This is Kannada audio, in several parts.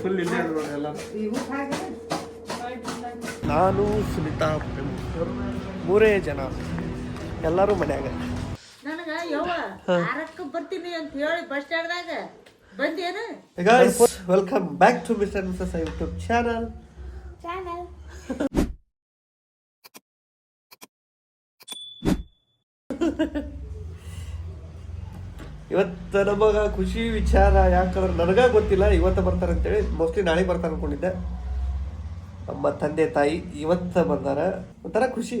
ಫುಲ್ ಇಲ್ಲೇ ಅದ್ ನೋಡಿ ಎಲ್ಲ ನಾನು ಸುನಿತಾ ಮೂರೇ ಜನ. ಎಲ್ಲರೂ ಮನ್ಯಾಗ. ನನಗೆ ಯವ್ವ ಆರಕ್ಕ ಬರ್ತೀನಿ ಅಂತ ಹೇಳಿ ಬಸ್ ಸ್ಟ್ಯಾಂಡ್ದಾಗ ಬಂದೇನ? Guys welcome back to mister missus YouTube channel channel ಇವತ್ತು ನಮಗೆ ಖುಷಿ ವಿಚಾರ ಯಾಕಂದ್ರೆ ನನಗೆ ಗೊತ್ತಿಲ್ಲ, ಇವತ್ತು ಬರ್ತಾರೆ ಅಂತೇಳಿ ಮೋಸ್ಟ್ಲಿ ನಾಳೆ ಬರ್ತಾರೆ ಅನ್ಕೊಂಡಿದ್ದೆ. ನಮ್ಮ ತಂದೆ ತಾಯಿ ಇವತ್ತು ಬಂದಾರ. ಒಂಥರ ಖುಷಿ.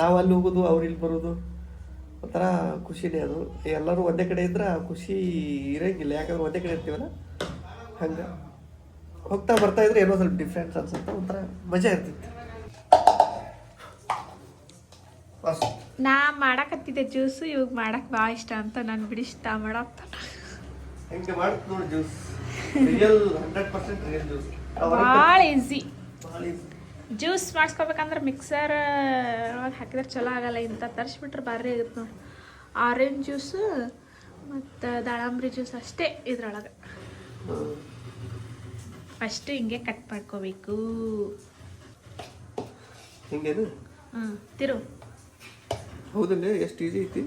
ನಾವು ಅಲ್ಲಿ ಹೋಗೋದು, ಅವ್ರು ಇಲ್ಲಿ ಬರೋದು. ಒಂಥರ ಖುಷಿನೇ ಅದು. ಎಲ್ಲರೂ ಒಂದೇ ಕಡೆ ಇದ್ರೆ ಖುಷಿ ಇರಂಗಿಲ್ಲ. ಯಾಕಂದ್ರೆ ಒಂದೇ ಕಡೆ ಇರ್ತೀವಲ್ಲ, ಹಂಗೆ. ಹೋಗ್ತಾ ಬರ್ತಾ ಇದ್ರೆ ಏನೋ ಸ್ವಲ್ಪ ಡಿಫ್ರೆನ್ಸ್ ಅನ್ಸುತ್ತೆ. ಒಂಥರ ಮಜಾ ಇರ್ತಿತ್ತು ಅಷ್ಟ್. ನಾ ಮಾಡಕತ್ತಿದ್ದೆ ಜ್ಯೂಸು ಇವಾಗ ಮಾಡಕ್ ಭಾಳ ಇಷ್ಟ ಅಂತ ನಾನು ಬಿಡಿಸ್ತಾ ಜ್ಯೂಸ್? ಭಾಳ ಈಸಿ. ಜ್ಯೂಸ್ ಮಾಡಿಸ್ಕೋಬೇಕಂದ್ರೆ ಮಿಕ್ಸರ್ ಒಳಗೆ ಹಾಕಿದ್ರೆ ಚಲೋ ಆಗಲ್ಲ ಇಂಥ ತರಿಸ್ಬಿಟ್ರೆ ಭಾರಿ ಆಗುತ್ತೆ ನೋಡಿ. ಆರೆಂಜ್ ಜ್ಯೂಸು ಮತ್ತು ದಾಳಂಬ್ರಿ ಜ್ಯೂಸ್ ಅಷ್ಟೇ ಇದ್ರೊಳಗೆ. ಫಸ್ಟ್ ಹಿಂಗೆ ಕಟ್ ಮಾಡ್ಕೋಬೇಕು. ಹಾಂ ಹ್ಞೂ ತಿರು. ಹೌದಲ್ಲೇ? ಎಷ್ಟು ಈಸಿ ಐತಿ?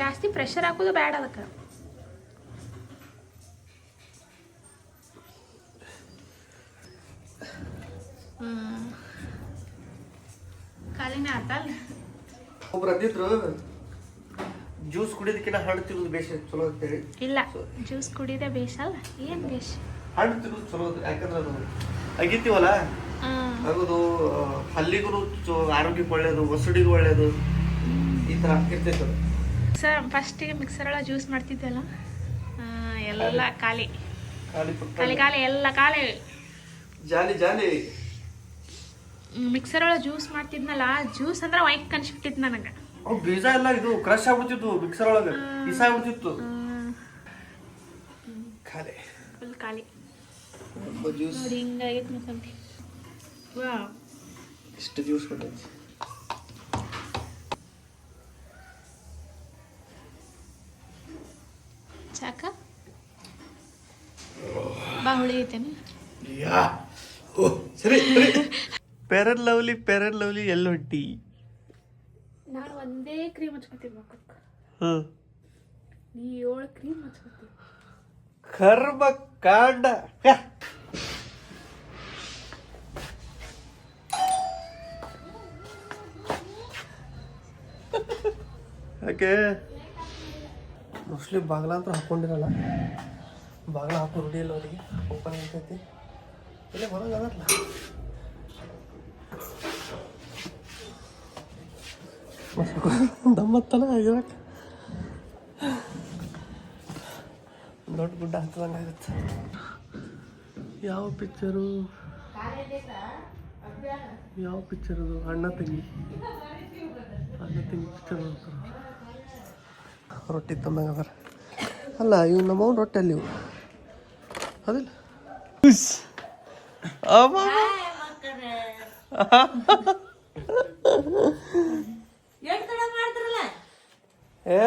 ಜಾಸ್ತಿ ಪ್ರೆಷರ್ ಹಾಕೋದು ಬೇಡ ಅದಕ್ಕೆ. ಖಾಲಿನೇ ಆತಲ್ಲ? ಒಬ್ರು ಅಂದಿದ್ರು ಜ್ಯೂಸ್ ಕುಡಿಯೋದಕ್ಕಿಂತ ಹಣ್ಣು ತಿನ್ನೋದು ಬೇಷ ಚಲೋ ಅಂತೇಳಿ ಇಲ್ಲ ಜ್ಯೂಸ್ ಕುಡಿಯೋದೇ ಬೇಷ ಅಲ್ಲ ಏನು ಬೇಷ? ಹಣ್ಣು ತಿನ್ನೋದು ಚಲೋ ಯಾಕಂದ್ರೆ ಅದು ಅಗಿತೀವಲ್ಲ? ಅದು ಹಲ್ಲಿಗೂ ಆರೋಗ್ಯಕ್ಕೆ ಒಳ್ಳೇದು ಒಸಡಿಗೂ ಒಳ್ಳೇದು. ಥರ ಇರ್ತೈತೆ ಸರ್ ಫಸ್ಟಿಗೆ ಮಿಕ್ಸರ್ ಒಳಗೆ ಜ್ಯೂಸ್ ಮಾಡ್ತಿದ್ದೆಲ್ಲ? ಅಲ್ಲ ಎಲ್ಲ ಖಾಲಿ. ಖಾಲಿ. ಖಾಲಿ ಎಲ್ಲ ಖಾಲಿ. Jolly jolly. ಮಿಕ್ಸರ್ ಒಳಗೆ ಜ್ಯೂಸ್ ಮಾಡ್ತಿದ್ನಲ್ಲ ಜ್ಯೂಸ್ ಅಂದ್ರೆ ವೈಕ್ ಕನ್ಸ್ಬಿಟ್ಟಿತ್ತು ನನಗೆ. ಅವು ಬೀಜ ಎಲ್ಲ ಇದು ಕ್ರಶ್ ಆಗ್ಬಿಡ್ತಿತ್ತು ಮಿಕ್ಸರ್ ಒಳಗೆ. ಇಸ ಆಗ್ಬಿಡ್ತಿತ್ತು ಖಾಲಿ. ಫುಲ್ ಖಾಲಿ. ಜ್ಯೂಸ್ ಹಿಂಗಾಗಿತ್ತು ಹಿಂಗಾಗೈತೆ ಮಸಂತಿ ವಾ ಇಷ್ಟು ಜ್ಯೂಸ್ ಕೊಟ್ಟೈತಿ ಸಾಕ? ಬಾ ಸರಿ ಪೆರನ್ ಲವ್ಲಿ ಪೆರನ್ ಲವ್ಲಿ ಎಲ್ಲ ಹೊಂಟಿ? ನಾನು ಒಂದೇ ಕ್ರೀಮ್ ಹಚ್ಕೊತೀನಿ ಮಕ್ಕಕ್ಕೆ ನೀ ಏಳು ಕ್ರೀಮ್ ಹಚ್ಕೊತೀನಿ. ಕರ್ಮ ಕಾಂಡ. ಹ. ಮೋಸ್ಟ್ಲಿ ಬಾಗ್ಲ ಅಂತ ಹಾಕ್ಕೊಂಡಿರಲ್ಲ ಬಾಗ್ಲ ಹಾಕೋ ರೂಢಿ ಇಲ್ಲ ಅವರಿಗೆ. ಓಪನ್ ಆಗ್ತೈತಿ ಇಲ್ಲೇ ಹೊರಗೆ ದಮ್ಮತ್ತಲ್ಲ ಇರಕ್ಕೆ ದೊಡ್ಡ ಗುಡ್ಡ ಹತ್ತದಂಗೆ ಆಗುತ್ತೆ. ಯಾವ ಪಿಕ್ಚರು ಯಾವ ಪಿಕ್ಚರ್ ಅದು? ಅಣ್ಣ ತಂಗಿ. ಅಣ್ಣ ತಂಗಿ ಪಿಕ್ಚರ್ ಅಂತಾರೆ ರೊಟ್ಟಿ ತಂದಂಗೆ ಅದಾರ ಅಲ್ಲ ಇವು ನಮ್ಮ ರೊಟ್ಟಿ ಅಲ್ಲಿ ಇವು? ಅದಿಲ್ಲ. ಏ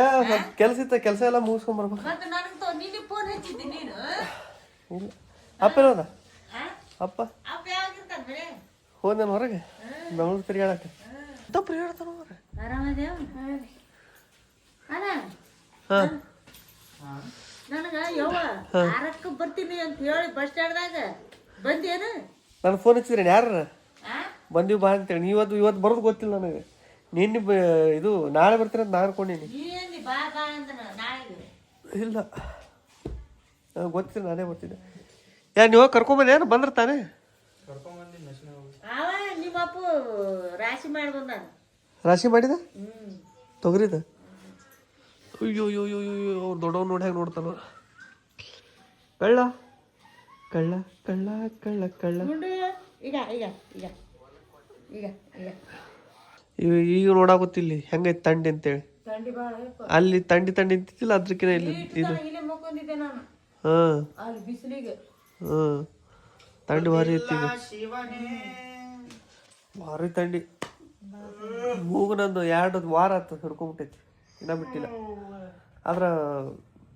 ಕೆಲಸ ಇತ್ತ ಕೆಲಸ ಎಲ್ಲ ಮುಗಿಸ್ಕೊಂಬರ್ಬೇಕು ಮತ್ತೆ ನನಗೆ ನಿನ್ನೆ ಫೋನ್ ಹಚ್ಚಿದ್ದಿ ನೀನು ಇಲ್ಲ. ಅಪ್ಪ? ಅಪ್ಪ? ಹೋದೇನು ಹೊರಗೆ? ಬೆಂಗಳೂರು ತಿರುಗಾಡಕ್ಕೆ? ತಪ್ಪು ತಿರುಗಾಡ್ತಾನ ಹೊರಗೆ ಹಾಂ. ನನಗೆ ಯವ್ವ ಆರಕ್ಕೆ ಬರ್ತೀನಿ ಅಂತ ಹೇಳಿ ಬಸ್ ಸ್ಟ್ಯಾಂಡ್ದಾಗ ಬಂದೇನ? ನಾನು ಫೋನ್ ಹಚ್ಚಿದ್ರೆ ಯಾರು? ಬಂದೀವಿ ಬಾ ಅಂತೇಳಿ. ನೀವು ಇವತ್ತು ಇವತ್ತು ಬರೋದು ಗೊತ್ತಿಲ್ಲ ನನಗೆ. ನಿನ್ನೆ ಬ ಇದು ನಾಳೆ ಬರ್ತೀನಿ ಅಂತ ನಾನು ಅನ್ಕೊಂಡೀನಿ. ಬಾ ಬಾ ಇಲ್ಲ. ನನಗೆ ಗೊತ್ತಿಲ್ಲ ನಾನೇ ಬರ್ತಿದ್ದೆ ಯಾ ನೀವು ಕರ್ಕೊಂಬಂದು ಏನು ಬಂದ್ರೆ ತಾನೇ? ಅವ ನಿಮ್ಮ ಅಪ್ಪು ರಾಶಿ ರಾಶಿ ಮಾಡಿದ? ಹ್ಮ್. ತೊಗರಿದ? ಅಯ್ಯೋ ಅಯ್ಯೋ ಅಯ್ಯೋ ಅಯ್ಯೋ ಅವ್ರು ದೊಡ್ಡವ್ ನೋಡಿ ಹೆಂಗೆ ನೋಡ್ತಾನ ಕಳ್ಳ ಕಳ್ಳ ಕಳ್ಳ ಕಳ್ಳ ಕಳ್ಳ. ಈಗ ಈಗ ಈಗ ಈಗ ಈಗ. ಇವ್ ಈಗ ನೋಡಾಗುತ್ತಿಲ್ಲಿ ಹೆಂಗೈತೆ ತಂಡಿ ಅಂತೇಳಿ. ಅಲ್ಲಿ ತಂಡಿ ತಂಡಿ ಅಂತಿದ್ದಿಲ್ಲ ಅದ್ರಕ್ಕಿನ ಇಲ್ಲಿ ಇದು. ಇಲ್ಲೇ ಮುಕ್ಕೊಂಡಿದ್ದೆ ನಾನು. ಹಾಂ. ಅಲ್ಲಿ ಬಿಸಿಲಿಗೆ. ಹಾಂ. ತಂಡಿ ಭಾರಿ ಐತಿ ಭಾರಿ ತಂಡಿ. ಮೂಗು ನಂದು ಎರಡು ವಾರ ಆತು ಹಿಡ್ಕೊಂಬಿಟ್ಟೈತಿ ಇನ್ನ ಬಿಟ್ಟಿಲ್ಲ. ಆದ್ರ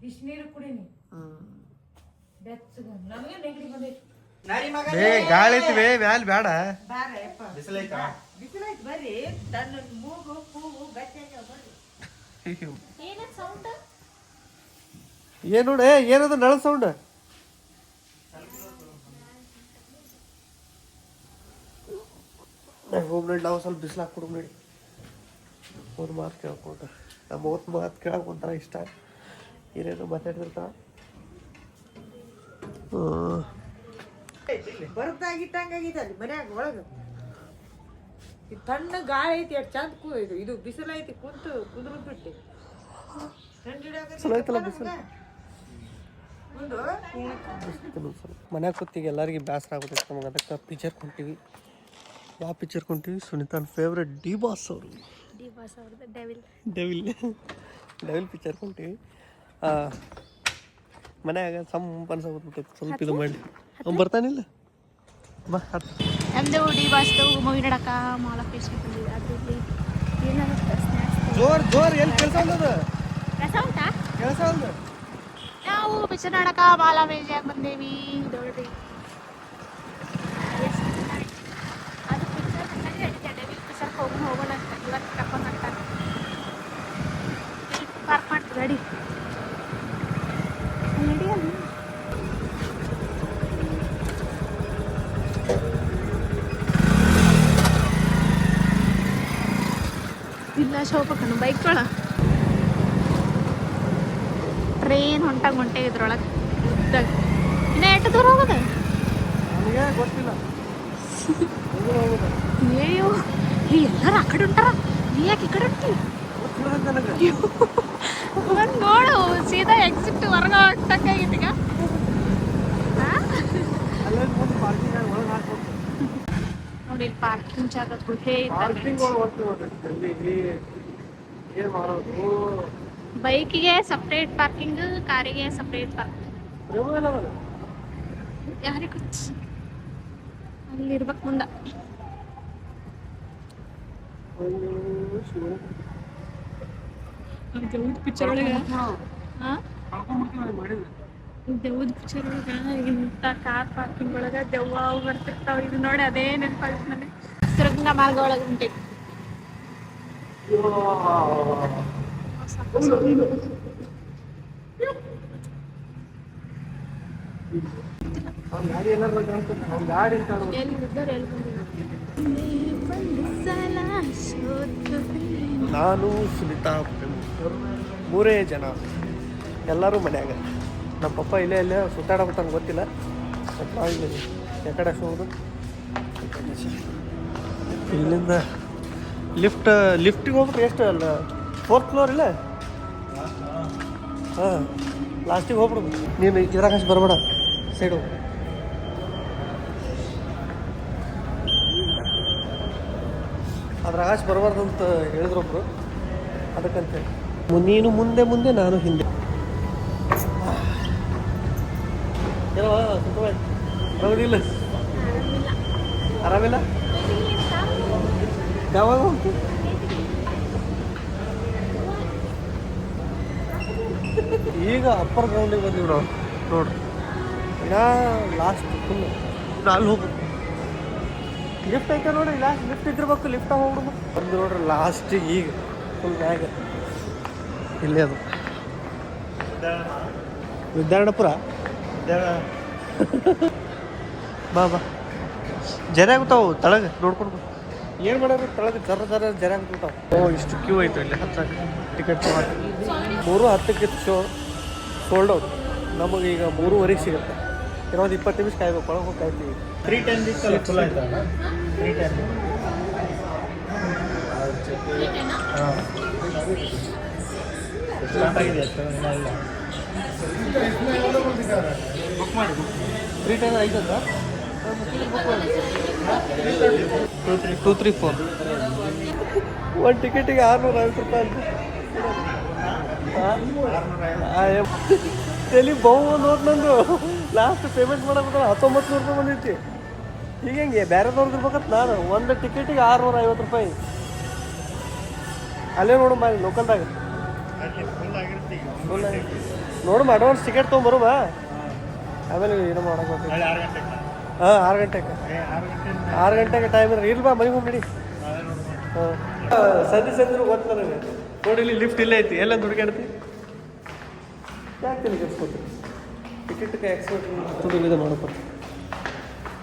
ಬಿಸಿನೀರು ಕುಡೀನಿ. ಹ್ಮ್. ಬೆಚ್ಚಗ. ನೆಗಡಿ ಬಂದೈತಿ. ಏ ಗಾಳಿ ಐತಿ ಬೇ ಬೇಡ ಬಾರಪ್ಪ ಬಿಸಿಲೈತಿ ಬರ್ರಿ. ತನ್ನ ಮೂಗು ಕೂಗು ಬರ್ರಿ. ಏನ ಸೌಂಡ್ ಏನ್ ನೋಡ ಏನದು ನಳ ಸೌಂಡ್ ಹೋಗಿ ನೋಡಿ ನಾವು ಸ್ವಲ್ಪ ಬಿಸಿಲಾಕ್ ಕೊಡು ನೋಡಿ ಒಂದು ಮಾತು ಕೇಳ್ಕೊಂಡ್ರೆ ನಮ್ಮ ಒಂದು ಮಾತು ಕೇಳಕ್ಕೆ ಒಂಥರ ಇಷ್ಟ. ಏನೇನು ಮಾತಾಡ್ತಿರ್ತಾವ. ಬರ್ದಾಗಿಟ್ಟಂಗಾಗಿದೆ ಅಲ್ಲಿ ಮನ್ಯಾಗ ಒಳಗೆ. ತಣ್ಣ ಗಾಳಿ ಐತಿ ಎಷ್ಟು ಚಂದ ಕೂ ಇದು ಇದು ಬಿಸಿಲು ಐತಿ ಕುಂತು ಕುದುರು ಬಿಟ್ಟು. ಮನ್ಯಾಗ ಕೂತಿಗೆ ಎಲ್ಲರಿಗೆ ಬೇಸರ ಆಗುತ್ತೆ ನಮಗೆ ಅದಕ್ಕೆ ಪಿಕ್ಚರ್ ಕೊಂತೀವಿ ಯಾವ ಪಿಚರ್ ಕೊಂತೀವಿ ಸುನಿತಾನ್ ಫೇವ್ರೆಟ್ ಡಿ ಬಾಸ್ ಅವರು. ಡಿ ಬಾಸ್ ಅವ್ರದ್ದು ಡೆವಿಲ್ ಡೆವಿಲ್ ಡೆವಿಲ್ ಪಿಕ್ಚರ್ ಕೊಂತೀವಿ ಮನ್ಯಾಗ ಸಮ್ ಅನ್ಸೋಗ್ಬಿಟ್ಟೈತೆ ಸ್ವಲ್ಪ ಇದು ಮಾಡಿ. ಅವ್ನು ಬರ್ತಾನಿಲ್ಲ? ಬಾ ನಮ್ದು ಡಿ ಬಾಸ್ದು ಮೂವಿ ನೋಡಕ ಮಾಲ್ ಆಫ್ ಫೇಸ್ ಬಂದಿದೆ. ಅದು ಏನಾದ್ರು ಜೋರ್ ಜೋರ್ ಎಲ್ಲಿ ಕೆಲಸ ಅಲ್ಲದ ರಸ ಉಂಟಾ? ಕೆಲಸ ಅಲ್ಲ ನಾವು ಪಿಕ್ಚರ್ ನೋಡಕ ಮಾಲ್ ಆಫ್ ಏಜಿಯಾಗ ಬಂದೇವಿ. ನೋಡ್ರಿ ಎಷ್ಟ್ ಚೆನ್ನಾಗಿ. ಅದು ಪಿಕ್ಚರ್ ಚೆನ್ನಾಗಿ ನಡೀತಾ ಡೆವಿಲ್ ಪಿಕ್ಚರ್ ಹೋಗಿ ಹೋಗೋಣ ಅಂತ ಇವತ್ತು ಕರ್ಕೊಂಡು ಹೋಗ್ತಾರೆ ಪಾರ್ಕ್ ಮಾಡ್ತೀವಿ ಗಾಡಿ ನಡಿ. ಅಲ್ಲಿ. ಇಲ್ಲ ಹೋಗ್ಬೇಕನ್ನು ಬೈಕ್ ಒಳ ಟ್ರೈನ್ ಹೊಂಟಾಗ ಹೊಂಟೆ ಇದ್ರೊಳಗೆ? ಉದ್ದಾಗ ಇನ್ನ ಎಷ್ಟು ದೂರ ಹೋಗೋದು? ಗೊತ್ತಿಲ್ಲ. ಅಯ್ಯೋ ಎಲ್ಲರೂ ಆ ಕಡೆ ಹೊಂಟಾರ? ನೀ ಯಾಕೆ ಈ ಕಡೆ ಹೊಂಟಿ ಗೊತ್ತಿಲ್ಲ ನನಗೆ ಬಂದು ನೋಡು ಸೀದಾ ಎಕ್ಸಿಟ್ ಹೊರಗೆ ಹಾಕ್ಬೋದು ನೋಡಿ ಇಲ್ಲಿ ಪಾರ್ಕಿಂಗ್ ಜಾಗ ಗುಹೆ ಬೈಕಿಗೆ ಸಪ್ರೇಟ್ ಪಾರ್ಕಿಂಗ್ ಕಾರಿಗೆ ಸಪ್ರೇಟ್ ಪಾರ್ಕಿಂಗ್. ಯಾರಿಗೆ ಗೊತ್ತು. ಅಲ್ಲಿ ಇರ್ಬೇಕು ಮುಂದೆ. ಪಿಕ್ಚರ್ ಒಳಗೆ. ಒಳಗೆ ಇಂಥ ಕಾರ್ ಪಾರ್ಕಿಂಗ್ ಒಳಗೆ ದೆವ್ವ ಅವು ಬರ್ತಿರ್ತಾವ. ಇದು ನೋಡಿ ಅದೇ ನೆನಪಾಗುತ್ತೆ ನನಗೆ. ಸುರಂಗ ಮಾರ್ಗ ನಾನು ಸುನಿತಾ ಮೂರೇ ಜನ. ಎಲ್ಲರೂ ಮನ್ಯಾಗ. ನಮ್ಮ ಪಪ್ಪ ಇಲ್ಲೇ ಇಲ್ಲೇ ಸುತ್ತಾಡಬಿಟ್ಟಾನ ಗೊತ್ತಿಲ್ಲ. ಸ್ವಲ್ಪ ಇಲ್ಲಿ ಯಾಕಡೆ ಹೋಗೋದು ಇಲ್ಲಿಂದ ಲಿಫ್ಟ್, ಲಿಫ್ಟಿಗೆ ಹೋಗ್ಬೇಕು ಎಷ್ಟು ಅಲ್ಲ ಫೋರ್ತ್ ಫ್ಲೋರ್ ಇಲ್ಲ? ಹಾಂ ಲಾಸ್ಟಿಗೆ ಹೋಗ್ಬಿಡು. ನೀನು ಇದ್ರಾಗ ಅಷ್ಟು ಬರಬೇಡ ಸೈಡ್ ಹೋಗು. ಅದ್ರಾಗ ಅಷ್ಟು ಬರಬಾರ್ದು ಅಂತ ಹೇಳಿದ್ರೊಬ್ರು ಅದಕ್ಕಂತೆ ಮು- ನೀನು ಮುಂದೆ ಮುಂದೆ, ನಾನು ಹಿಂದೆ. ಆರಾಮಿಲ್ಲ? ಆರಾಮಿಲ್ಲ? ಯಾವಾಗ ಹೋಗ್ತಿ? ಈಗ ಅಪ್ಪರ್ ಗ್ರೌಂಡಿಗೆ ಬಂದೀವಿ ನಾವು ನೋಡ್ರಿ ಇನ್ನ ಲಾಸ್ಟ್ ಫುಲ್ ಅಲ್ಲಿ ಹೋಗ್ಬೇಕು ಲಿಫ್ಟ್ ಐತೆ ನೋಡ್ರಿ ಲಾಸ್ಟ್ ಲಿಫ್ಟ್ ಇದ್ದಿರ್ಬೇಕು ಲಿಫ್ಟ್ ಹೋಗ್ಬಿಡು ಬಂದು ನೋಡ್ರಿ ಲಾಸ್ಟ್ ಈಗ ಫುಲ್ ಮ್ಯಾಗ ಇಲ್ಲೇ ಅದು. ವಿದ್ಯಾರಣಪುರ ಬಾ ಬಾ. ಜರೆ ಆಗುತ್ತಾವು ತಳಗ ನೋಡ್ಕೊಂಡು ಏನು ಮಾಡೋದು? ತಳಗ ಜರ ಜರ ಜರೆ ಆಗ್ಬಿಡ್ತಾವ ಓ ಇಷ್ಟು ಕ್ಯೂ ಆಯ್ತು ಇಲ್ಲಿ. ಹತ್ತಕ್ಕೆ ಟಿಕೆಟ್ ಮೂರು ಹತ್ತಕ್ಕೆ ಶೋ ಸೋಲ್ಡ್ ಔಟ್ ನಮಗೆ ಈಗ ಮೂರುವರೆಗೆ ಸಿಗುತ್ತೆ. ಇನ್ನೊಂದು ಇಪ್ಪತ್ತು ನಿಮಿಷ ಕಾಯ್ಬೇಕು. ಒಳಗೆ ಹೋಗಿ ಕಾಯ್ತೀವಿ. ತ್ರೀ ಟೆನ್ ಇತ್ತಲ್ಲ ಚಲೋ ಆಯ್ತಾ ತ್ರೀ ಟೆನ್ ಸ್ಟಾರ್ಟ್ ಬುಕ್ ಮಾಡಿ ಬುಕ್ ತ್ರೀ ಟೈಮ್ ಐತದ two three two three four ಒಂದು ಟಿಕೆಟಿಗೆ ಆರುನೂರ ಐವತ್ತು ರೂಪಾಯಿ ಅಂತ. ತಲೆ ಬಹು ನೋಟ್ ನಂದು? ಲಾಸ್ಟ್ ಪೇಮೆಂಟ್ ಮಾಡೋದ್ರೆ ಹತ್ತೊಂಬತ್ತು ನೂರು ರೂಪಾಯಿ ಬಂದೈತಿ. ಈಗ ಹೆಂಗೆ? ಬೇರೆದವ್ರದ್ದು ಇರ್ಬೇಕಂತ ನಾನು. ಒಂದು ಟಿಕೆಟಿಗೆ ಆರುನೂರ ಐವತ್ತು ರೂಪಾಯಿ. ಅಲ್ಲೇ ನೋಡು ಮಾಡಿ ಲೋಕಲ್ದಾಗ ನೋಡು ಅಡ್ವಾನ್ಸ್ ಟಿಕೆಟ್ ತೊಗೊಂಬರುಮ? ಆಮೇಲೆ ಏನೋ ಮಾಡಕ್ಕೆ ಹೋಗ್ತೀವಿ ನಾಳೆ ಆರು ಗಂಟೆಗೆ ಹಾಂ ಆರು ಗಂಟೆಗೆ ಏ ಆರು ಗಂಟೆ ಆರು ಗಂಟೆಗೆ ಟೈಮ್ ಇದ್ರೆ ಇರ್ಲಿ ಬಾ ಮನೆಗೆ ಹೋಗಿ ನಡಿ ನಾಳೆ ನೋಡ್ಬೋದು ಹಾಂ ಸಂಜೆ ಸಂಜೆ ಗೊತ್ತು ನನಗೆ ನೋಡಿ ಇಲ್ಲಿ ಲಿಫ್ಟ್ ಇಲ್ಲೇ ಐತಿ ಎಲ್ಲ ಹುಡುಗಾಡ್ತಿ ಯಾಕೆ ತಲೆ ಕೆಡ್ಸ್ಕೊತೀರಿ ಟಿಕೆಟ್ಗೆ ಎಕ್ಸ್ಪೋರ್ಟ್ ತುಡು ಇದು ಮಾಡಪ್ಪ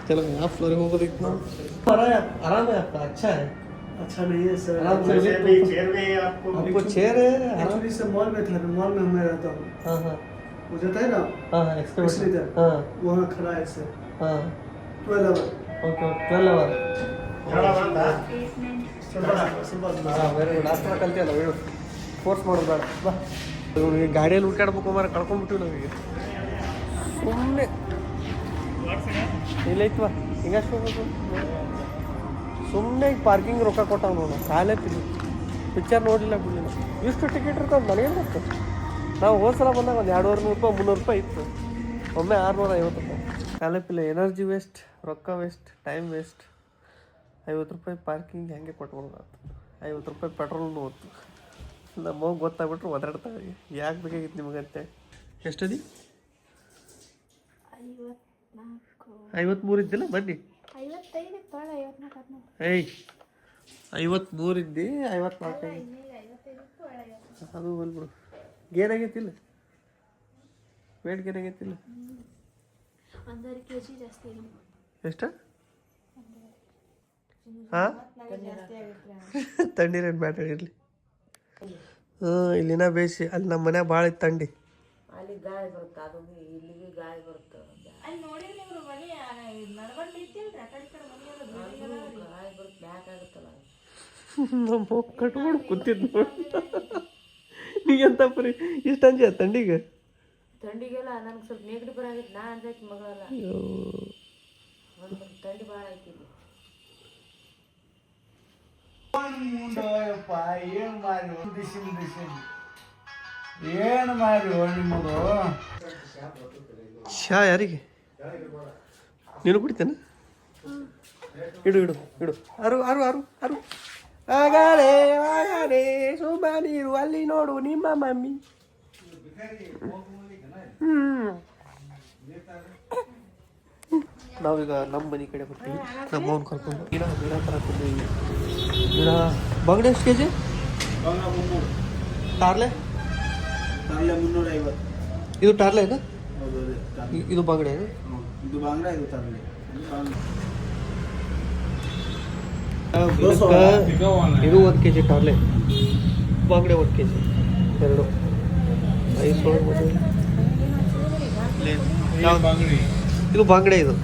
ಚಲೋ ಯಾವ ಫ್ಲೋರಿಗೆ ಹೋಗೋದಿತ್ತು ನಾವು ಆರಾಮ अच्छा है अच्छा नहीं है सर आराम से चेयर भी चेयर भी आपको आपको चेयर है आराम एक्चुअली से मॉल में था मॉल में मैं रहता हूँ हाँ हाँ वो जाता है ना हाँ इसलिए एक्सपोर्ट था। हाँ वहाँ खड़ा है सर हाँ twelve hour okay okay twelve hour Kannada ಬಂತಾ ಹಾಂ ವೆರಿ ಗುಡ್ ಅಷ್ಟರ ಕಲ್ತಿಯಲ್ಲ ಹೇಳು ಫೋರ್ಸ್ ಮಾಡೋದು ಬೇಡ ಬಾ ಇವ್ನಿಗೆ ಗಾಡಿಯಲ್ಲಿ ಹುಡ್ಕಾಡ್ಬೇಕು ಮಾರ ಕಳ್ಕೊಂಡ್ಬಿಟ್ಟಿವಿ ನಾವೀಗ ಸುಮ್ಮನೆ ಇಲ್ಲೈತ್ವ ಹಿಂಗಷ್ಟು ಹೋಗೋದು ಸುಮ್ಮನೆ ಈಗ ಪಾರ್ಕಿಂಗ್ ರೊಕ್ಕ ಕೊಟ್ಟಾವ ನೋಡ ಕಾಲೇ ಪಿಲಿ ಪಿಕ್ಚರ್ ನೋಡಿಲ್ಲ ಬಿಡಲಿಲ್ಲ ಇಷ್ಟು ಟಿಕೆಟ್ ಇರ್ತಾವೆ ನನಗೇನು ಗೊತ್ತು ನಾವು ಹೋದ್ಸಲ ಬಂದಾಗ ಒಂದು ಎರಡುವರೆ ನೂರು ರೂಪಾಯಿ ಮುನ್ನೂರು ರೂಪಾಯಿ ಇತ್ತು. ಒಮ್ಮೆ ಆರುನೂರ ಐವತ್ತು ರೂಪಾಯಿ. ಕಾಲೇ ಪಿಲ್ಲೆ ಎನರ್ಜಿ ವೇಸ್ಟ್ ರೊಕ್ಕ ವೇಸ್ಟ್ ಟೈಮ್ ವೇಸ್ಟ್. ಐವತ್ತು ರೂಪಾಯಿ ಪಾರ್ಕಿಂಗ್ ಹೆಂಗೆ ಕೊಟ್ಬಿಡ್ಬಾರ್ದು ಐವತ್ತು ರೂಪಾಯಿ ಪೆಟ್ರೋಲ್ನು ಹೋಯ್ತು ನಮ್ಮ ಗೊತ್ತಾಗ್ಬಿಟ್ರೆ ಒದಾಡ್ತಾ ಯಾಕೆ ಬೇಕಾಗಿತ್ತು ನಿಮಗೆ ಅಂತೇಳಿ ಎಷ್ಟದಿ ಐವತ್ಮೂರು ಇದ್ದಿಲ್ಲ? ಬನ್ನಿ. ಏಯ್ ಐವತ್ಮೂರು ಇದ್ದಿ ಐವತ್ನಾಲ್ಕು. ಅದು ಬಂದ್ಬಿಡು ಗೇನ್ ಆಗೈತಿಲ್ಲ ವೇಟ್ ಗೇರ್ ಆಗೈತಿಲ್ಲ ಎಷ್ಟ? ಹಾಂ? ತಣ್ಣೀರೇನು ಬ್ಯಾಡ ಇರಲಿ ಹಾಂ ಇಲ್ಲಿನ ಬೇಸಿ ಅಲ್ಲಿ ನಮ್ಮ ಮನ್ಯಾಗ ಭಾಳ ಇತ್ತು ತಂಡಿ ಅಲ್ಲಿ ಗಾಳಿ ಬರುತ್ತೆ ಅದು ಇಲ್ಲಿಗೆ ಗಾಳಿ ಬರುತ್ತೆ. ಅಲ್ಲಿ ನೋಡಿದ್ರೆ ಇವ್ರು ಮನೆ ನಡ್ಕೊಂಡು ನಿಂತಿಲ್ರಿ ಆ ಕಡೆ ಈ ಕಡೆ ಮನೆ ಅದು ಗಾಳಿ ಬರುತ್ತೆ ಬ್ಯಾಕ್ ಆಗುತ್ತಲ್ಲ. ನಮ್ಮ ಕಟ್ಕೊಂಡು ಕೂತಿದ್ದು ನೀ ಎಂತ ಪರಿ ಇಷ್ಟು ಅಂಜ ತಂಡಿಗೆ? ಥಂಡಿಗೆಲ್ಲ ನನಗೆ ಸ್ವಲ್ಪ ನೆಗಡಿ ಬರಾಗಿತ್ತು ನಾ ಅಂದೈತಿ ಮಗಳಲ್ಲ. ಒಂದು ಥಂಡಿ ಭಾಳ ಐತಿ ಏನು ಮಾರಿ ಬಿಸಿ ಬಿಸಿ ಏನು ಮಾರಿ ನಿಮ್ಮದು ಶಾ ಯಾರಿಗೆ? ನೀನು ಕುಡಿತೇನೆ? ಇಡು ಇಡು ಇಡು. ಅರು ಅರು ಅರು ಅರು. ಆಗಲೇ ಆಗಲೇ ಸುಮ್ಮನಿರು ನೀರು ಅಲ್ಲಿ ನೋಡು ನಿಮ್ಮ ಮಮ್ಮಿ. ಹ್ಮ್. ನಾವೀಗ ನಮ್ಮ ಮನೆ ಕಡೆ ಬರ್ತೀವಿ. ನಮ್ಮ ಅವ್ನ ಕರ್ಕೊಂಡು ಗಿಡ ಮೀನಾ ತರಕೊಂಡು ಗಿಡ ಬಂಗಡೆ ಎಷ್ಟು ಕೆ ಜಿ ಟಾರ್ಲೆ ನಾಳೆ ಮುನ್ನೂರ ಐವತ್ತು ಇದು ಟಾರ್ಲೆ ಇದು? ಇದು ಬಂಗಡೆ ಇದು ಬಂಗಡೆ ಇದೆ ಬಾಂಗ್ಲಾ ಇದು ಒಂದು ಕೆ ಜಿ ಟಾರ್ಲೆ. ಬಾಂಗ್ಡೆ ಒಂದು ಕೆ ಜಿ ಎರಡು ಇದು ಬಾಂಗ್ಡೆ ಇದು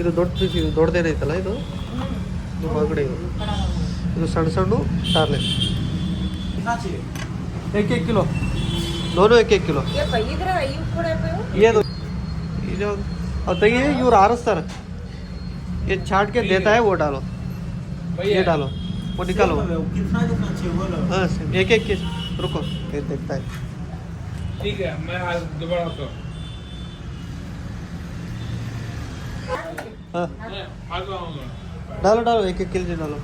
ಇದು. ದೊಡ್ಡ ಪೀಸ್ ಇದು ದೊಡ್ಡದೇನೈತಲ್ಲ ಇದು? ಇದು ಬಾಂಗ್ಡೆ ಇದು. ಇದು ಸಣ್ಣ ಸಣ್ಣ ಟಾರ್ಲೆ. ಕಿಲೋ? ನೋನು ಎಕ್ಕೆ ಕಿಲೋ. ಏನು ಇದು ಅವ್ರು ತೆಗಿ ಇವ್ರು ಆರಿಸ್ತಾರೆ. ಏನು ಚಾಟ್ಗೆ ದೇತಾಯ ಓಡಾಲು ये डालो। वो निकालो। कितना कितना चाहिए हाँ, एक एक के रुको। फिर देखता है। ठीक है मैं आज दोबारा तो हाँ। डालो डालो एक एक केजी डालो।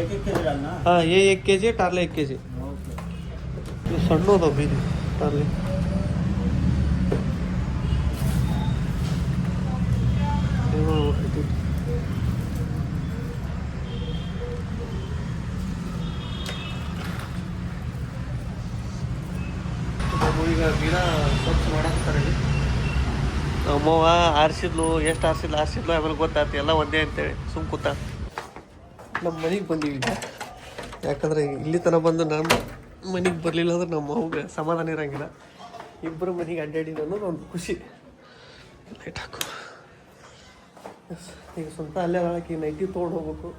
एक एक केजी डालना? हाँ ये एक केजी टारले एक ओके। जी सड़नो तो भी नहीं टारले Okay. ಈಗ ಮೀನಾ ಸ್ವಚ್ಛ ಮಾಡಾಕ್ತಾರೆ ಇಲ್ಲಿ ನಮ್ಮವ್ವ ಆರಿಸಿದ್ಲು ಎಷ್ಟು ಆರಿಸಿದ್ಲು ಆರಿಸಿದ್ಲು ಆಮೇಲೆ ಗೊತ್ತಾಯ್ತು ಎಲ್ಲ ಒಂದೇ ಅಂತೇಳಿ ಸುಮ್ ಕೂತ. ನಮ್ಮ ಮನೆಗೆ ಬಂದೀವಿ ಈಗ. ಯಾಕಂದ್ರೆ ಇಲ್ಲಿ ತನಕ ಬಂದು ನಮ್ಮ ಮನೆಗೆ ಬರಲಿಲ್ಲ ಅಂದ್ರೆ ನಮ್ಮ ಅವ್ಗೆ ಸಮಾಧಾನ ಇರಂಗಿಲ್ಲ. ಇಬ್ಬರು ಮನೆಗೆ ಅಡ್ಡಾಡಿದ ಅನ್ನೋದು ಒಂದು ಖುಷಿ. ಲೈಟ್ ಹಾಕು. ಈಗ ಸ್ವಂತ ಅಲ್ಲೇ ಹಾಕಿ ನೈಟಿ ತೊಗೊಂಡು ಹೋಗ್ಬೇಕು.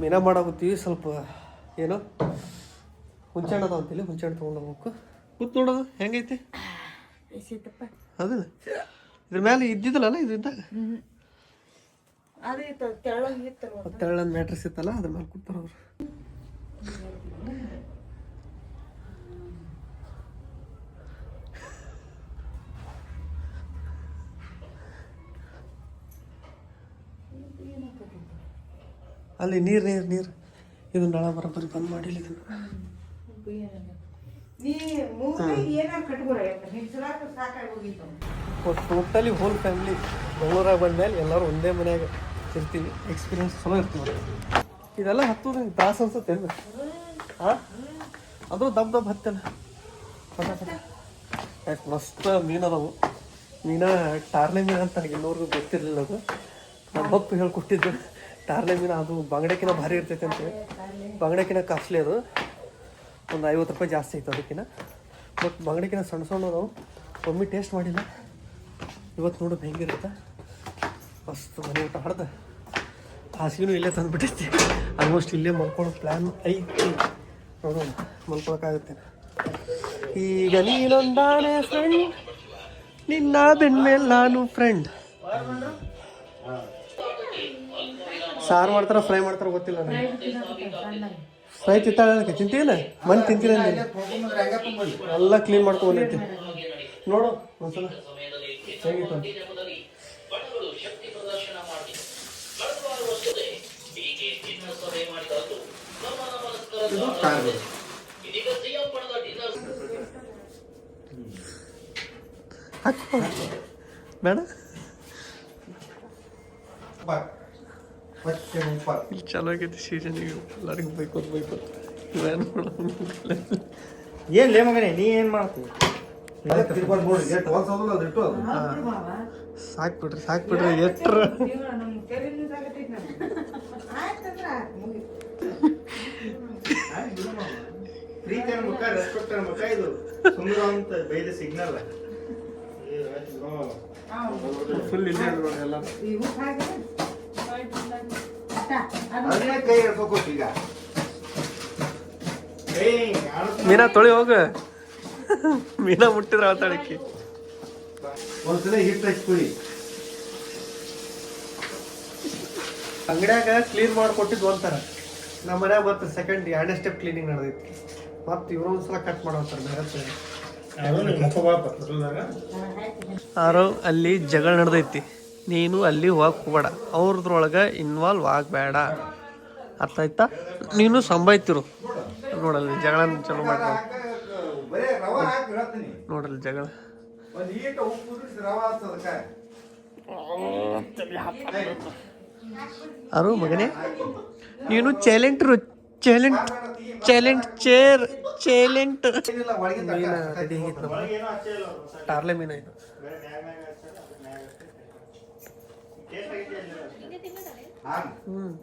ಮೀನಾ ಮಾಡಾಕತ್ತೀವಿ ಸ್ವಲ್ಪ ಏನೋ ಅದಾವ ಅಂತೇಳಿ ಹುಂಚೆಹಣ್ಣು ತೊಗೊಂಡು ಹೋಗ್ಬೇಕು. ಕೂತ್ ನೋಡೋದು ಹೆಂಗೈತಿ ಎಸಿತಪ್ಪ ಅದಿಲ್ಲ ಇದ್ರ ಮೇಲೆ ಇದ್ದಿದ್ದಲ್ಲ ಇದು ಇದ್ದಾಗ ಅದು ಇತ್ತು ತೆಳ್ಳಗೆ ಇತ್ತಲ್ಲ ತೆಳ್ಳನ್ ಮ್ಯಾಟ್ರಿಸ್ ಇತ್ತಲ್ಲ ಅದ್ರ ಮೇಲೆ ಕೂತಾರ ಅವ್ರು ಅಲ್ಲಿ ನೀರು ನೀರು ನೀರು ಇದು ನಳ ಬರೋಬ್ಬರಿ ಬಂದ್ ಮಾಡಿಲ್ಲ ಇದನ್ನ ಟೋಟಲಿ ಹೋಲ್ ಫ್ಯಾಮಿಲಿ ಬೆಂಗಳೂರಾಗ ಬಂದ್ಮೇಲೆ ಎಲ್ಲರೂ ಒಂದೇ ಮನೆಯಾಗ ಇರ್ತೀವಿ. ಎಕ್ಸ್ಪೀರಿಯನ್ಸ್ ಚಲೋ ಇರ್ತೀವಿ ಇದೆಲ್ಲ ಹತ್ತೋದು ನಿಂಗೆ ತ್ರಾಸ ಅನ್ಸುತ್ತೆ ಹಾಂ ಅದು ದಬ್ ದಬ್ ಹತ್ತಲ್ಲ ಯಾಕೆ ಮಸ್ತ್ ಮೀನು ಅದಾವು. ಮೀನ ಟಾರ್ಲೆ ಮೀನು ಅಂತ ನನಗೆ ಇನ್ನೂರ್ಗೂ ಗೊತ್ತಿರಲಿಲ್ಲ ಅದು. ನಮ್ಮ ಪಪ್ಪ ಹೇಳ್ಕೊಟ್ಟಿದ್ದು ಟಾರ್ಲೆ ಮೀನು ಅದು ಬಂಗಡೆಕಿನ ಭಾರಿ ಇರ್ತೈತೆ ಅಂತೇಳಿ. ಬಂಗಡೆಕಿನ ಕಾಸ್ಟ್ಲಿ ಅದು. ಒಂದು ಐವತ್ತು ರೂಪಾಯಿ ಜಾಸ್ತಿ ಆಯಿತು ಅದಕ್ಕಿಂತ ಬಟ್ ಬಂಗಡೆಕಿನ ಸಣ್ಣ ಸಣ್ಣ ನಾವು ಒಮ್ಮೆ ಟೇಸ್ಟ್ ಮಾಡಿಲ್ಲ. ಇವತ್ತು ನೋಡೋದು ಹೆಂಗಿರುತ್ತೆ. ಮಸ್ತ್ ಮನೆ ಊಟ ಹಾಡ್ದೆ ಹಾಸಿಗೆನೂ ಇಲ್ಲೇ ತಂದುಬಿಟ್ಟೈತಿ ಆಲ್ಮೋಸ್ಟ್ ಇಲ್ಲೇ ಮಲ್ಕೊಳ್ಳೋ ಪ್ಲ್ಯಾನ್ ಐತಿ. ನೋಡೋಣ ಮಲ್ಕೊಳಕ್ಕಾಗುತ್ತೆ. ಈಗ ನೀನೊಂದಾನೆ ಫ್ರೆಂಡ್ ನಿನ್ನ ಬೆನ್ಮೇಲೆ ನಾನು ಫ್ರೆಂಡ್ ಸಾರು ಮಾಡ್ತಾರ ಫ್ರೈ ಮಾಡ್ತಾರ ಗೊತ್ತಿಲ್ಲ ನನಗೆ ಫ್ರೈ ತಿಂತಾಳೆ ತಿಂತೀನ ಮನೆ ತಿಂತೀನಿ. ಎಲ್ಲ ಕ್ಲೀನ್ ಮಾಡ್ಕೊಂಡೈತಿ ನೋಡು ಒಂದ್ಸಲ. ಹೇಗಿತ್ತು. ಹಾಕು ಬೇಡ. ಇಲ್ಲಿ ಚಲೋ ಆಗೈತಿ ಸೀಸನ್ ಈಗ ಎಲ್ಲರಿಗೂ ಬೈಕೋತ್ ಬೈಕೋತ್ ಇವೇನು ಏನ್ ಲೇ ಮಗನೇ ನೀ ಏನ್ ಮಾಡ್ತಿ? ಸಾಕ್ ಬಿಡ್ರಿ ಸಾಕ್ ಬಿಡ್ರಿ ಎಟ್ರ. ಪ್ರೀತಿ ಅನ್ಬೇಕ ರೆಸ್ಪೆಕ್ಟ್ ಅನ್ಬೇಕ ಇದು. ಸುಂದರ ಅಂತ ಬೈದ ಸಿಗ್ನಲ್ ಫುಲ್ ಇಲ್ಲ ಎಲ್ಲ? ಅದನ್ನೇ ಕೈ ಈಗ. ಮೀನಾ ತೊಳಿ ಹೋಗ. ಮೀನಾ ಮುಟ್ಟಿದ್ರ ಆತಾಡಕ್ಕೆ ಒಂದ್ಸಲ ಹಿಟ್ ಹಚ್ಕೊಳ್ಳಿ ಅಂಗಡ್ಯಾಗ ಕ್ಲೀನ್ ಮಾಡಿ ಕೊಟ್ಟಿದ್ದು ಒಂಥರ. ನಮ್ಮ ಮನ್ಯಾಗ ಮತ್ತೆ ಸೆಕೆಂಡ್ ಎರಡನೇ ಸ್ಟೆಪ್ ಕ್ಲೀನಿಂಗ್ ನಡೆದೈತಿ. ಮತ್ತೆ ಇವ್ರು ಒಂದ್ಸಲ ಕಟ್ ಮಾಡೋಂತಾರೆ ಬೇರೆ ಯಾರೋ ಅಲ್ಲಿ ಜಗಳ ನಡೆದೈತಿ. ನೀನು ಅಲ್ಲಿ ಹೋಗಕ್ ಹೋಗ್ಬೇಡ. ಅವ್ರದ್ರೊಳಗೆ ಇನ್ವಾಲ್ವ್ ಆಗಬೇಡ. ಅರ್ಥ ಆಯ್ತಾ ನೀನು ಸಂಬಾಯ್ತಿರು ನೋಡಲ್ಲಿ ಜಗಳ ಚಲೋ ಮಾಡ ನೋಡಲ್ಲಿ ಜಗಳ. ಅರು ಮಗನೇ ನೀನು ಚೇಲೆಂಟ್ ಚೇಲೆಂಟ್ ಚೇಲೆಂಟ್ ಚೇರ್ ಚೇಲೆಂಟ್. ಮೀನ ರೆಡಿ ಟಾರ್ಲೆ ಮೀನ ಇದು. ಹ್ಮ್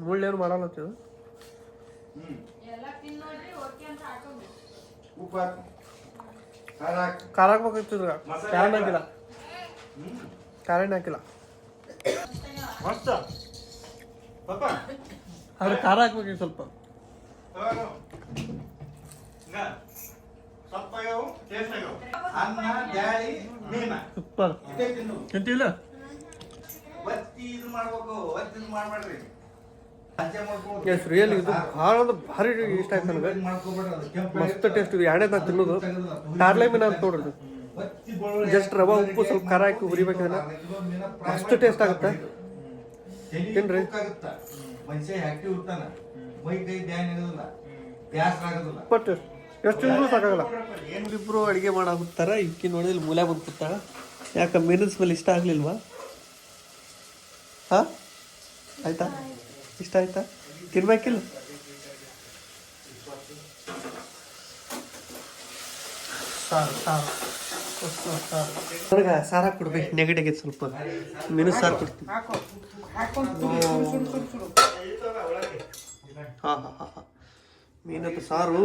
ಮುಳ್ಳೇನು ಮಾಡಲ್ಲ ಅಂತಿದ್ದು. ಉಪ್ಪು ಹಾಕು ಖಾರ ಹಾಕು ಖಾರ ಹಾಕ್ಬೇಕಾಗ್ತಿದ್ರ ಖಾರ ಹಾಕಿಲ್ಲ ಖಾರನೇ ಹಾಕಿಲ್ಲ ಮಸ್ತ ಪಾಪ ಆದ್ರೆ ಖಾರ ಹಾಕ್ಬೇಕು ಸ್ವಲ್ಪ ಸಪ್ಪ ಆಗ್ಯಾವು ಟೇಸ್ಟ್ ಆಗ್ಯಾವು ಅನ್ನ ಬ್ಯಾಳಿ ಮೀನ. ಸೂಪರ್ ಇಷ್ಟೇ ತಿನ್ನು. ತಿಂತಿಲ್ಲ ಒತ್ತಿ ಇದು ಮಾಡ್ಬೇಕು ಒತ್ತಿ ಇದು ಮಾಡ್ಬೇಡ್ರಿ. ಹಂಚೆ ಮಾಡ್ಕೊಂಡು ಎಸ್ ರಿಯಲ್ ಇದು ಭಾಳ ಅಂದ್ರೆ ಭಾರಿ ಇಷ್ಟ ಆಯ್ತು ನನಗೆ. ಮಸ್ತ್ ಟೇಸ್ಟ್ ಇದು. ಎರಡನೇ ನಾನು ತಿನ್ನೋದು. ಟಾರ್ಲೆ ಮೀನ ಅಂತ ನೋಡ್ರಿ ಜಸ್ಟ್ ರವಾ ಉಪ್ಪು ಸ್ವಲ್ಪ ಖಾರ ಹಾಕಿ ಹುರಿಬೇಕಂದ್ರೆ ಮಸ್ತ್ ಟೇಸ್ಟ್ ಆಗುತ್ತೆ. ತಿನ್ರಿ. ಮನುಷ್ಯ ಆಕ್ಟಿವ್ ಇರ್ತಾನೆ ಮೈ ಕೈ ಧ್ಯಾನ ಇರೋದಿಲ್ಲ. ಬ್ಯಾಸರ ಆಗೋದಿಲ್ಲ. ಬಟ್ ಎಷ್ಟು ತಿಂದ್ರು ಸಾಕಾಗಲ್ಲ? ಇಬ್ರು ಅಡಿಗೆ ಮಾಡಾಕತ್ತಾರ? ಇಕ್ಕಿ ನೋಡಿದ್ರೆ ಮೂಲೆ ಬಂದು ಕೂತಾಳ ಯಾಕೆ ಮೀನಿನ ಸ್ಮೆಲ್ ಇಷ್ಟ ಆಗ್ಲಿಲ್ವಾ? ಹಾಂ? ಆಯ್ತಾ? ಇಷ್ಟ ಆಯ್ತಾ? ತಿನ್ಬೇಕಿಲ್ಲ? ಸಾರು ಸಾರು. ನನಗೆ ಸಾರ. ಕೊಡ್ಬೇಕು ನೆಗಡಿ ಆಗೈತೆ ಸ್ವಲ್ಪ. ಮೆನು ಸಾರು ಕೊಡ್ತೀನಿ. ಹಾಂ ಹಾಂ ಹಾಂ ಹಾಂ. ಮೀನತ್ತು ಸಾರು.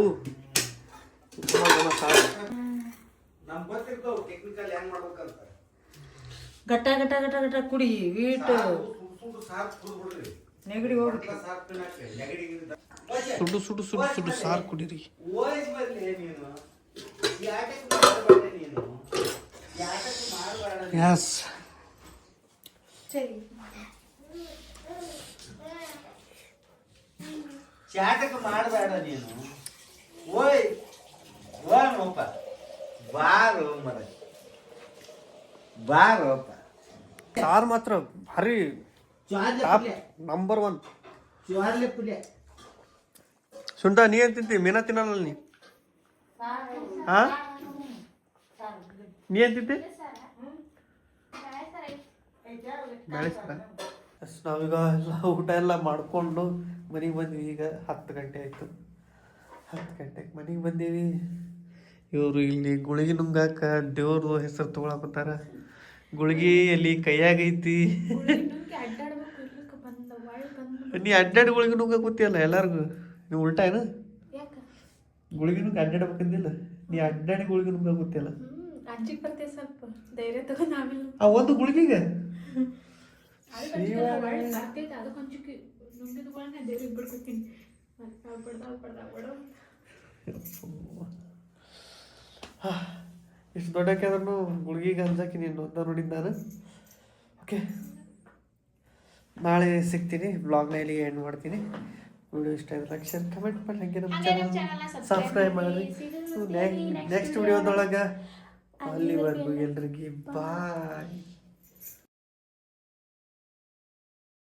ಗಟ್ಟ ಗಟ್ಟ ಗಟ್ಟ ಗಟ್ಟ ಕುಡಿ ವೀಟ್. ನೆಗಡಿ ನೆಗಡಿ ಸುಡು ಸುಡು ಸುಡು ಸುಡು ಸಾರು ಕುಡಿರಿ. ಎಸ್ ಚಾಟಕ ಮಾಡಬೇಡ ನೀನು? ಓಯ್. ಓನಪ್ಪ ಬಾರೋ ಮರ ಬಾರೋಪ್ಪ ಸಾರು ಮಾತ್ರ ಭಾರಿ ನಂಬರ್ ಒನ್ ಸುಂಟ ನೀ ಏನ್ ತಿಂತಿ? ಮೀನಾ ತಿನ್ನಲ್ಲ ನೀ? ಹಾ? ನೀ ಅಂತಿದ್ದೆ ಬೆಳೆಸ್ತಾರ? ಅಷ್ಟು ನಾವೀಗ ಎಲ್ಲ ಊಟ ಎಲ್ಲ ಮಾಡ್ಕೊಂಡು ಮನೆಗೆ ಬಂದ್ವಿ ಈಗ ಹತ್ತು ಗಂಟೆ ಆಯಿತು. ಹತ್ತು ಗಂಟೆಗೆ ಮನೆಗೆ ಬಂದೀವಿ. ಇವರು ಇಲ್ಲಿ ಗುಳಿಗೆ ನುಂಗಾಕ ದೇವ್ರದು ಹೆಸರು ತೊಗೊಳಕತ್ತಾರ. ಗುಳಿಗೆ ಎಲ್ಲಿ ಕೈಯಾಗೈತಿ ನೀ ಅಡ್ಡಾಡಿ ಗುಳಿಗೆ ನುಂಗ ಕೂತಿಯಲ್ಲ ಎಲ್ಲಾರ್ಗು? ನೀವು ಉಲ್ಟಾ ಏನು? ಗುಳಿಗೆ ನುಂಗ ಅಡ್ಡಾಡ್ಬೇಕಂದಿಲ್ಲ. ನೀ ಅಡ್ಡಾಡಿ ಗುಳಿಗೆ ನುಂಗ ಕೂತಿಯಲ್ಲ. ಆ ಒಂದು ಗುಳಿಗೆಗೆ? ಅದಕ್ಕೆ ಇಷ್ಟು ದೊಡ್ಡಕ್ಕೆ ಆದ್ರೂ ಗುಳಿಗೆ ಅಂಜಾಕಿ ನೀನು ಅಂತ ನೋಡಿದ್ದು ನಾನು. ಓಕೆ ನಾಳೆ ಸಿಗ್ತೀನಿ ಬ್ಲಾಗ್ನಲ್ಲಿ ಎಂಡ್ ಮಾಡ್ತೀನಿ. ವಿಡಿಯೋ ಇಷ್ಟ ಆಯ್ತು ಲೈಕ್ ಶೇರ್ ಕಮೆಂಟ್ ಮಾಡಿ ಹಂಗೆ ನಮ್ಮ ಚಾನಲ್ ಸಬ್ಸ್ಕ್ರೈಬ್ ಮಾಡಿರಿ ನೆಕ್ಸ್ಟ್ ವಿಡಿಯೋದೊಳಗೆ ಅಲ್ಲಿವರೆಗೂ ಎಲ್ರಿಗೆ ಬಾಯ್